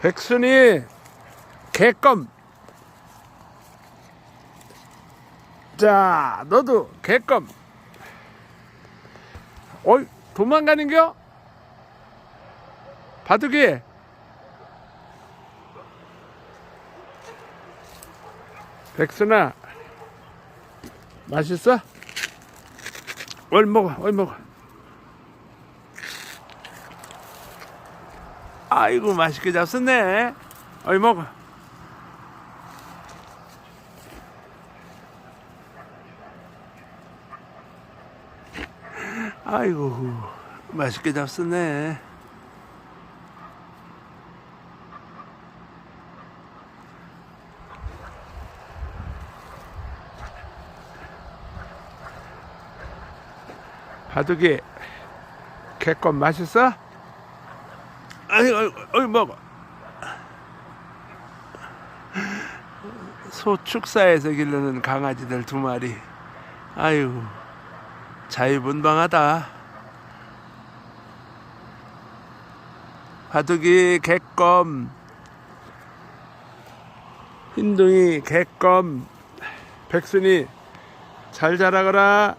백순이 개껌 자 너도 개껌 어이 도망가는겨? 바둑이 백순아 맛있어? 얼 먹어 얼 먹어 아이고 맛있게 잡섰네. 얼 먹어. 아이고 맛있게 잡섰네. 바둑이 개껌 맛있어? 아이 어이, 어이 먹어 소축사에서 기르는 강아지들 두 마리. 아유 자유분방하다. 바둑이 개껌. 흰둥이 개껌. 백순이 잘 자라거라